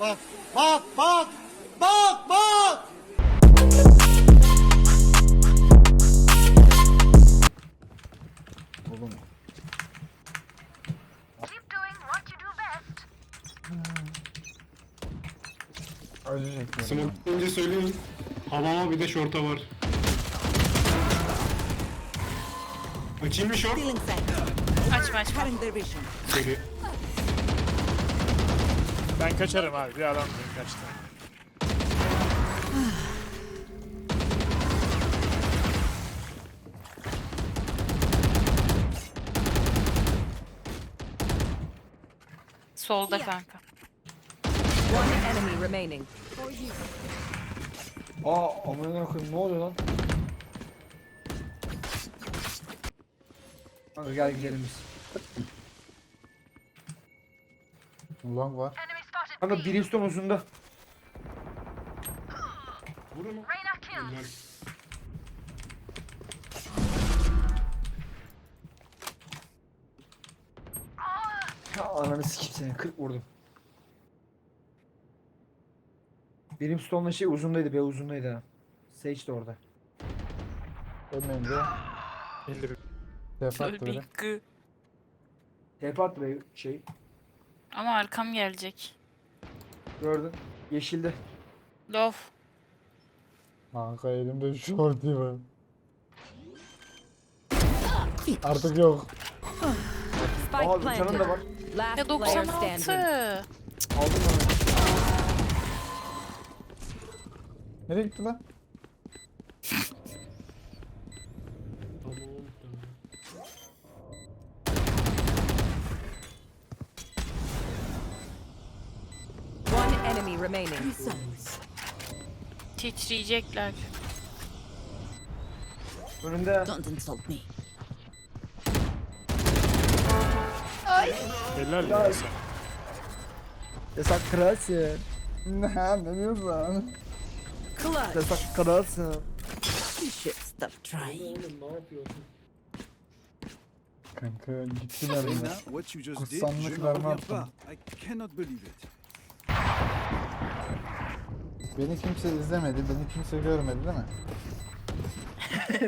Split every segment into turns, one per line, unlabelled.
bak
kaçarım abi. Bir adam benim kaçtı.
Solda kanka.
One enemy remaining.
Aa amına koyayım ne oluyor lan? Kanka gel gidelim biz.
Long var.
Kanka. Brimstone uzunda.
Vurun. Helal.
Ya ananı sikeyim seni 40 vurdum. Brimstone'la şey uzundaydı be uzundaydı ha. Sage de orada.
Ölmeyince
51.
TF attı biri.
Big.
TP attı be şey.
Ama arkam gelecek.
Gördün. Yeşilde.
Love.
Kanka elimde shorty var. Artık yok.
Spike
Aa canım da var.
Last
Ya
player
96.
standing.
Aldım ben.
Nereye gitti lan?
Remaining.
Titriyecekler.
Önünde.
Don't insult me.
Helal ya sen.
Yasak kralsın.
Ne ne diyorsun?
Clutch.
Yasak kralsın.
You should stop trying.
Oğlum ne yapıyorsun?
Kanka gittiler yine. Kutsanlık verme.
I cannot believe it.
Beni kimse izlemedi, beni kimse görmedi değil mi?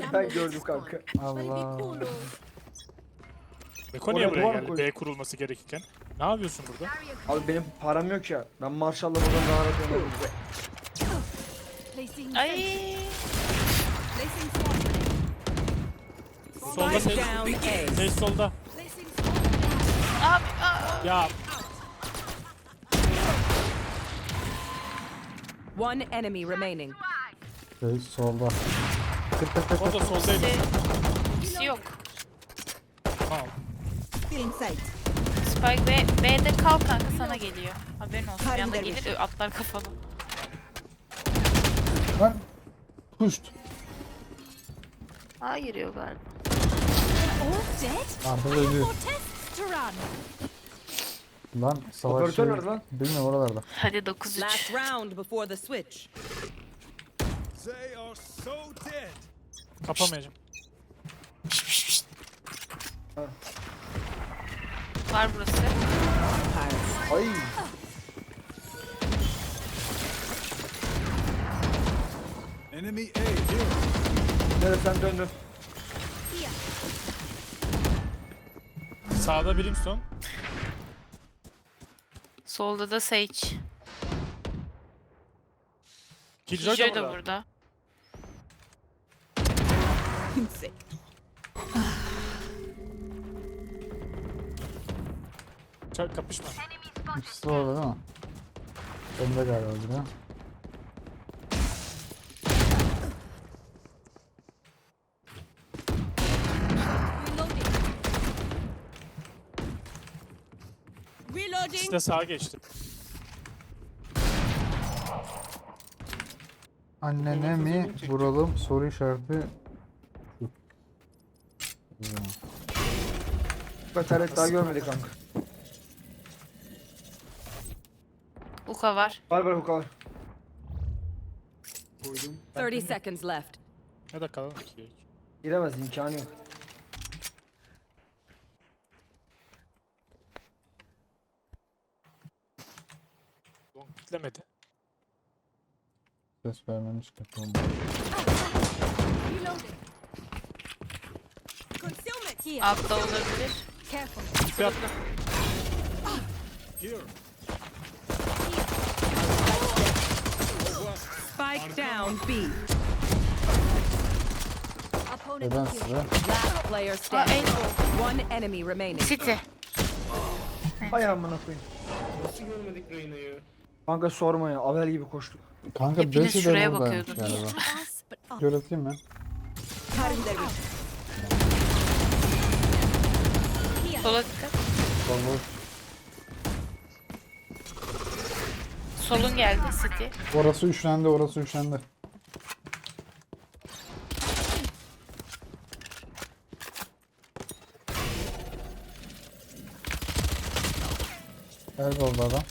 ben gördüm kanka.
Allah.
Beko niye
Oraya
buraya
duvar
geldi?
koy.
B kurulması gerekirken. Ne yapıyorsun burada?
Abi benim param yok ya. Ben Marshall'la buradan daha rahat oynarım.
Ay.
Solda
Spike
ses.
down A.
Solda.
Abi. aa.
Ya
One enemy remaining.
Şey solda. Tık tık tık
o da soldaydı.
Birisi yok.
Feeling.
Spike B, B'de kal kanka sana geliyor. Haberin olsun. Bir anda gelir ö, atlar kafana.
Lan. Puşt.
Hayır yok galiba.
Artık ölüyor. Lan savaş
Operatör
şey-
nerede lan?
Bilmiyorum oralarda.
Hadi 9-3.
Last round before the switch.
They are so dead.
Kapamayacağım.
Var burası.
Ay.
Enemy A here.
Nerede sen döndün.
Sağda Brimstone.
Solda da Sage.
Killjoy
Joy
da
da
burada.
burada.
Çak kapışma.
İkisi de orada değil mi? Önde galiba
de sağa geçti.
Annene mi vuralım soru işareti.
Bataret daha görmedik kanka.
Uka var.
Var var bu kadar.
Koydum.
30 seconds left.
Ya da kalalım ki.
Giremez imkanı yok.
Long kitlemedi.
Ses vermemiş kötü oldu.
Reloading. Concealment here.
Altta olabilir.
Careful.
Tipi attı.
Here.
Spike down B.
Opponent
Neden
here.
size?
Last player
Aa
standing.
elbow.
One enemy remaining.
City.
Hay amına koyayım.
Nasıl görmedik Reyna'yı?
Kanka sorma ya. Avel gibi koştuk.
Kanka
Hepiniz
5'i de
şuraya
buradaymış
bakıyordunuz.
galiba. Gör atayım mı?
Sola dikkat.
Baba.
Solun geldi City.
Orası üçlendi, orası üçlendi. El oldu adam.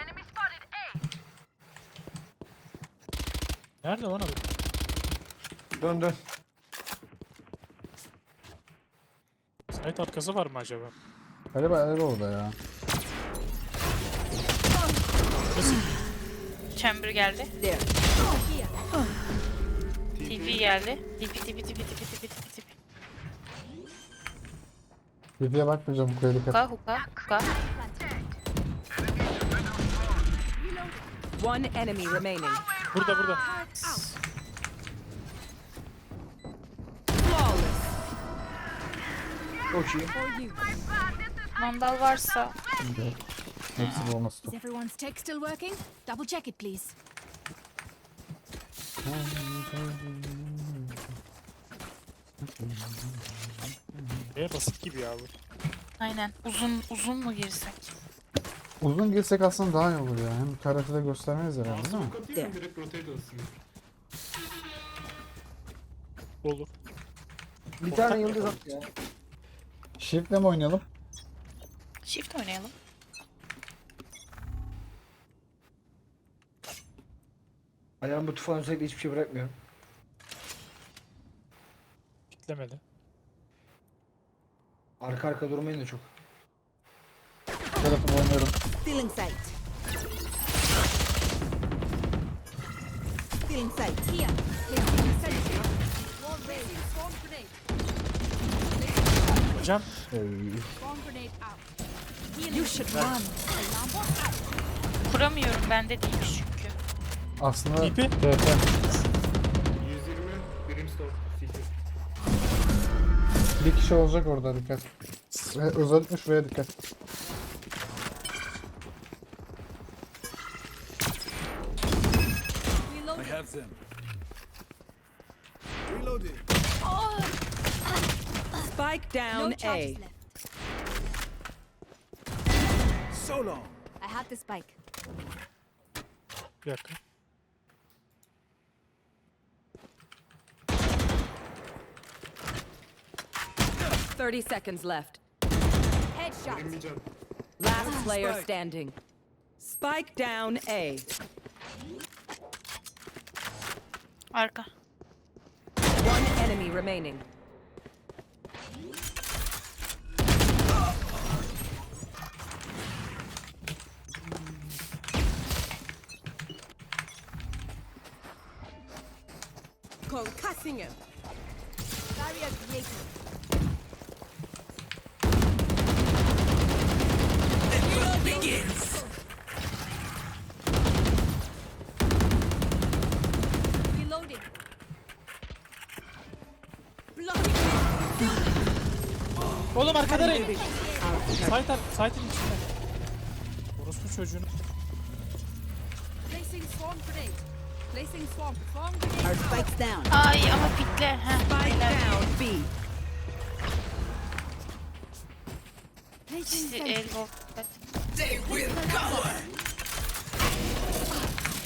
Enemy spotted A.
Nerede lan abi?
Dön dön.
Site arkası var mı acaba?
Galiba el oldu ya.
Chamber geldi. TP geldi. TP TP TP TP TP TP TP.
Bibi'ye bakmayacağım bu kadar dikkat.
Hookah hookah hookah.
One enemy remaining.
Burada burada.
Çok iyi.
Mandal varsa.
Hepsi bu olması
Is everyone's tech still working? Double check it, please.
E basit gibi ya bu.
Aynen. Uzun uzun mu girsek?
Uzun girsek aslında daha iyi olur ya. Hem karatede göstermeyiz herhalde değil mi?
Smoke atayım mı? Direkt rotate olsun.
Olur.
Bir tane yıldız at ya.
Shift'le mi oynayalım?
Shift oynayalım.
Ayağım bu tufan özellikle hiçbir şey bırakmıyor.
Kitlemedi.
Arka arka durmayın da çok.
Tarafı oynuyorum.
Stealing sight. Stealing sight.
Here. Here. Here. Wall raising. Swarm grenade.
Hocam
Ey,
Swarm grenade out. Healing.
You should run.
Alarm bot out.
Kuramıyorum bende değilmiş çünkü.
Aslında
İpi.
TP.
120 Brimstone. CT.
Bir kişi olacak orada dikkat. Ve özellikle şuraya dikkat.
I have them.
Spike down
charges
A.
left.
So long.
I have the spike.
bir dakika.
Thirty seconds left.
Headshot.
Last ah, player
Spike.
standing. Spike down A.
Arka.
One enemy remaining. Concussing him.
Barrier created. Reloading. Blocking.
Oğlum arkada Reyna. Site, site'in içinde. Orospu çocuğunu.
Placing swarm grenade. Placing. Swarm grenade.
Our spike's down.
Ay ama pikle. Heh.
Spike
beyler.
down B.
Sentry.
elbow. dikkat.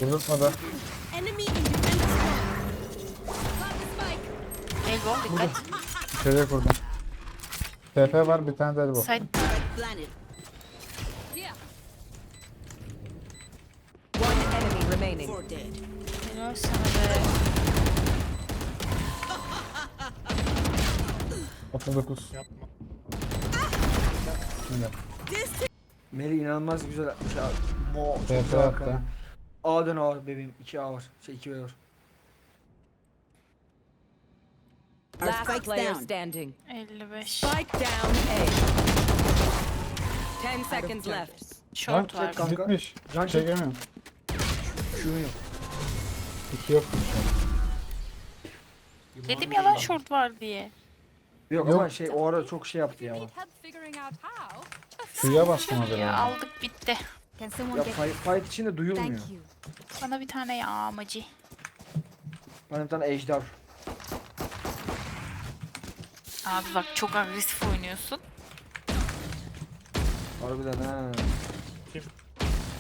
Vurdurtmadı.
Enemy in defense swarm. Got the spike.
Elbow dikkat.
İçeriye kurdum. TP var bir tane de bu.
Side.
Here.
One enemy remaining.
Helal sana be.
39.
Yapma.
Melih inanılmaz güzel yapmış abi. Mo çok güzel
attı.
Hakan. A dön A var bebeğim. 2 A var. Şey 2 B var.
Last spike's player down.
standing.
55.
55.
Spike down A. Ten seconds left.
Short var.
Kanka.
Gitmiş.
Can çek.
Çekemiyorum.
Şunu yok.
İki yok.
Dedim ya lan short var diye.
Yok,
Yok.
ama şey o ara çok şey yaptı ya.
Suya bastım o
Ya
zaman.
aldık bitti.
Can someone
Ya
get...
fight, fight içinde duyulmuyor.
Thank you.
Bana bir tane yağmacı.
Bana bir tane ejder.
Abi bak çok agresif oynuyorsun.
Harbiden ha.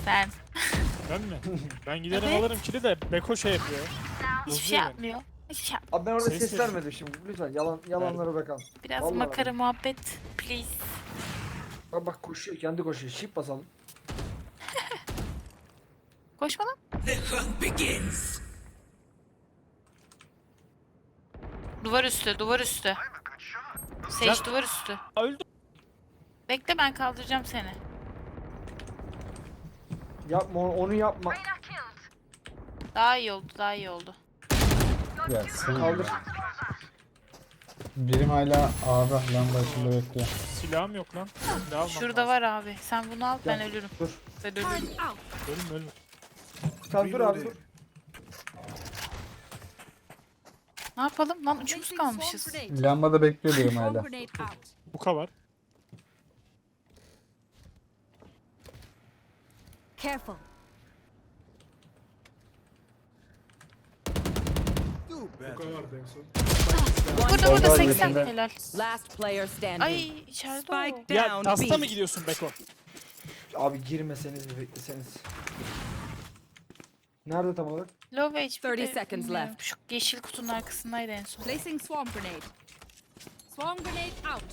Sen
Ben mi? Ben giderim
Evet.
alırım kili de Beko şey yapıyor.
hiçbir
Bozuyor
şey
beni.
yapmıyor. Hiçbir şey
Abi ben orada
Ses
ses, vermedim şimdi. Lütfen yalan yalanlara bakalım.
Biraz
Vallahi
makara muhabbet. Please.
Bak bak koşuyor kendi koşuyor. Şip basalım.
Koşma lan. Duvar üstü, duvar üstü. Sage duvar üstü.
Öldü.
Bekle ben kaldıracağım seni.
Yapma onu, yapma.
Daha iyi oldu, daha iyi oldu.
Ya sen
Kaldır.
Birim hala A'da lamba içinde bekliyor.
Silahım yok lan. Silah almam
Şurada
lazım.
var abi. Sen bunu al, ben ölürüm.
Dur.
Ben ölürüm.
Ölüm ölüm.
Sen dur abi dur.
Ne yapalım lan? Üçümüz kalmışız.
Lambada bekliyor birim hala.
Buka var.
Careful.
Buka vardı en son.
Burada burada
Solda
80
içinde.
helal.
Last player standing.
Ay içeride
Spike
o.
Ya
down
tasta mı gidiyorsun Beko?
Abi girmeseniz bir bekleseniz. Nerede tam olarak?
Low HP.
30 seconds left.
Şu yeşil kutunun arkasındaydı en son.
Placing swarm grenade. Swarm grenade out.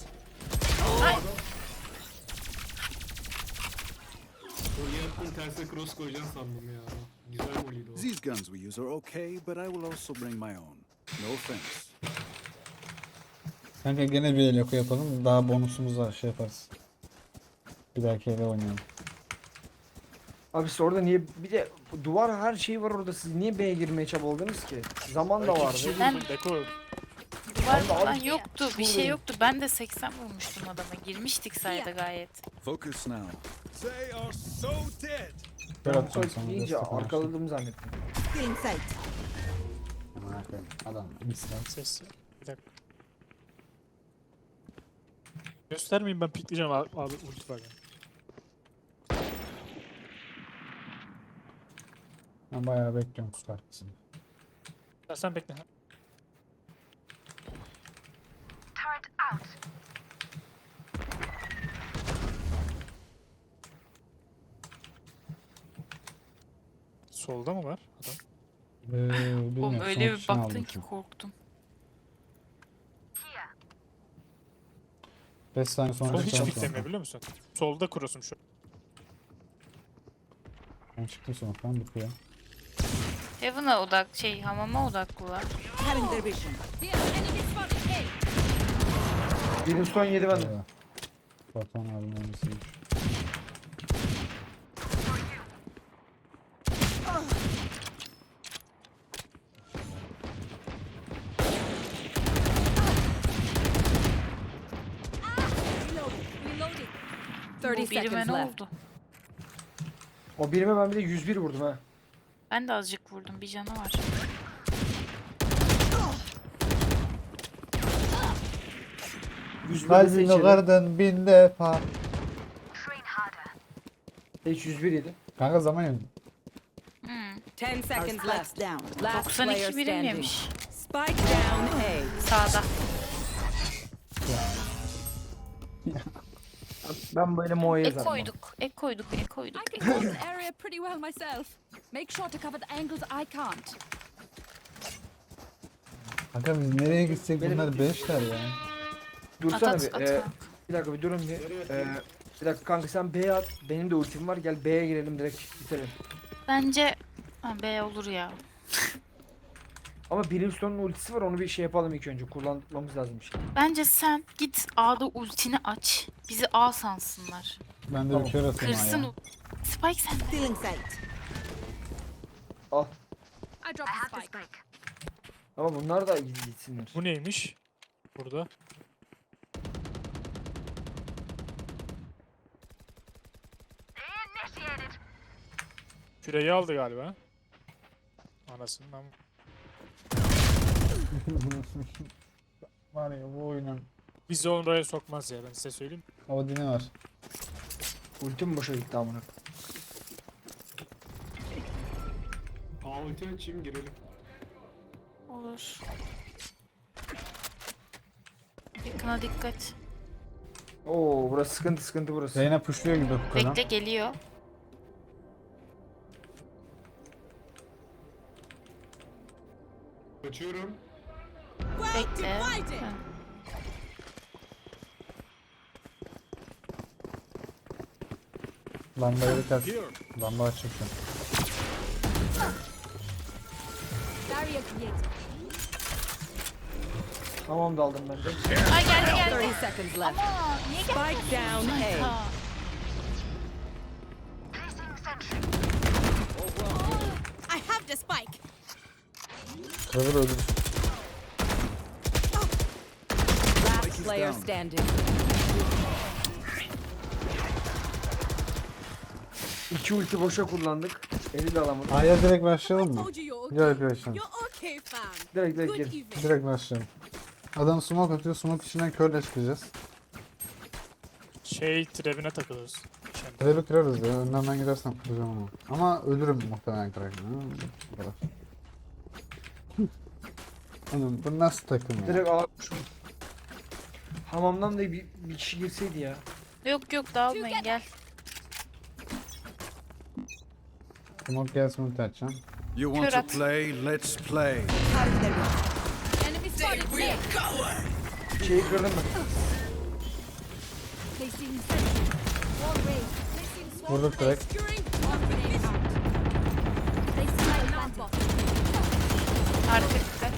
Oraya terse cross koyacaksın sandım ya. Güzel voleydi o.
These guns we use are okay, but I will also bring my own. No offense.
Kanka gene bir el yoku yapalım. Daha bonusumuz var şey yaparız. Bir dahaki eve oynayalım.
Abi siz orada niye bir de duvar her şey var orada siz niye B'ye girmeye çabaladınız ki? Zaman da vardı.
Ben-
Beko.
Duvar falan yoktu. Bir şey yoktu. Ben de 80 vurmuştum adama. Girmiştik sayda gayet.
Focus now. They are so dead.
Ben
atacağım sana.
iyice arkaladım zannettim.
Sight.
Koyayım, Adam misler.
Ses. Bir dakika. Göstermeyin ben pikleyeceğim abi, abi ulti var yani.
Ben bayağı bekliyorum kutu arkasında.
Ya sen bekle. Solda mı var adam?
Ee,
Oğlum öyle bir baktın
aldım
ki korktum.
5 saniye sonra
Sol hiç
sonra.
biliyor musun? Solda kurosum şu.
Ben çıktım smoke'tan bitiyor.
Heaven'a odak şey hamama odaklılar.
Birim son yedi bende.
Eyvah. Batuhan abinin öylesiymiş.
Reloading.
30
Bu birime
seconds
ne
left.
oldu?
O birime ben bir de 101 vurdum ha.
Ben de azıcık vurdum. Bir canı var.
Kalbini
içeri.
kırdın bin defa.
Hiç 101 yedi.
Kanka zaman yedim.
Hmm.
10 seconds left. Down. Last
92
player
birim
standing.
yemiş.
Spike down A.
Sağda.
Ben böyle Mo'ya
Ek koyduk. Ek koyduk. Ek koyduk.
I can hold the area pretty well myself. Make sure to cover the angles I can't.
Kanka biz nereye gitsek
Benim-
bunlar 5'ler ya.
At
Dursana
at
bir.
at.
Ee, bir dakika bir durun bir. Ee, bir dakika kanka sen B'ye at. Benim de ultim var. Gel B'ye girelim direkt bitirelim.
Bence ha, B olur ya.
Ama Brimstone'un ultisi var onu bir şey yapalım ilk önce. Kullanmamız lazım bir şey.
Bence sen git A'da ultini aç. Bizi A sansınlar.
Ben de bir kere atayım
Kırsın
ya.
o. Spike sende.
Stealing sight.
Al.
I dropped the spike.
Ama bunlar da git- gitsinler.
Bu neymiş? Burada. Küreyi aldı galiba. Anasından.
Var ya bu oyunun
Bizi oraya sokmaz ya ben size söyleyeyim.
Odin'i var.
Ultim boşa gitti amına.
Aa ulti açayım girelim.
Olur. Yakına dikkat.
Oo burası sıkıntı sıkıntı burası.
Reyna pushluyor gibi bu kadar.
Bekle geliyor.
Kaçıyorum.
Bekle. Ha.
Lambayı bir ters. Lamba açık şu.
Tamam da aldım ben de.
Ay geldi geldi.
30 seconds left.
Aa, niye?
Spike down A.
Ha.
I have the spike.
Trevor öldü.
Last player standing.
İki ulti boşa kullandık. Eli de alamadık.
A'ya direkt başlayalım mı? Arkadaşlar.
You're okay, fam.
Direkt direkt gir.
Direkt başlayalım. Adam smoke atıyor. Smoke içinden körle çıkacağız.
Şey trebine takılırız.
Trap'i kırarız ya. Önden ben gidersem kıracağım onu. Ama ölürüm muhtemelen kırarken. Bu kadar. Oğlum bu nasıl takım ya?
Direkt al. şu- Hamamdan da bir, bir kişi girseydi ya.
Yok yok dağılmayın gel.
Smoke gel smoke açacağım.
You want to play? Let's play.
Enemy spotted. Clear.
Şeyi kırdım ben.
Placing sentry. Wall. Placing
Vurduk direkt.
Placing alarm bot.
Arka dikkat.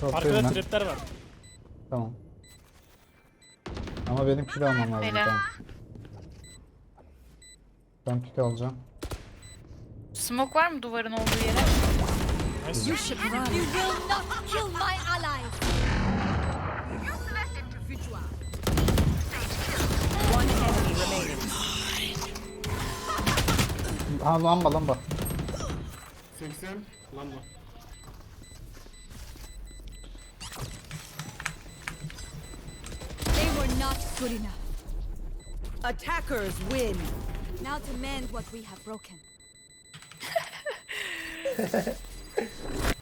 Toplayayım
Arkada
ben.
trapler var.
Tamam. Ama benim kill almam lazım.
Helal.
Tamam. Ben pick alacağım.
Smoke var mı duvarın olduğu yere?
You will not kill my allies.
One enemy remaining.
Ha lamba lamba.
80 lamba.
They were not good enough.
Attackers win.
Now to mend what we have broken.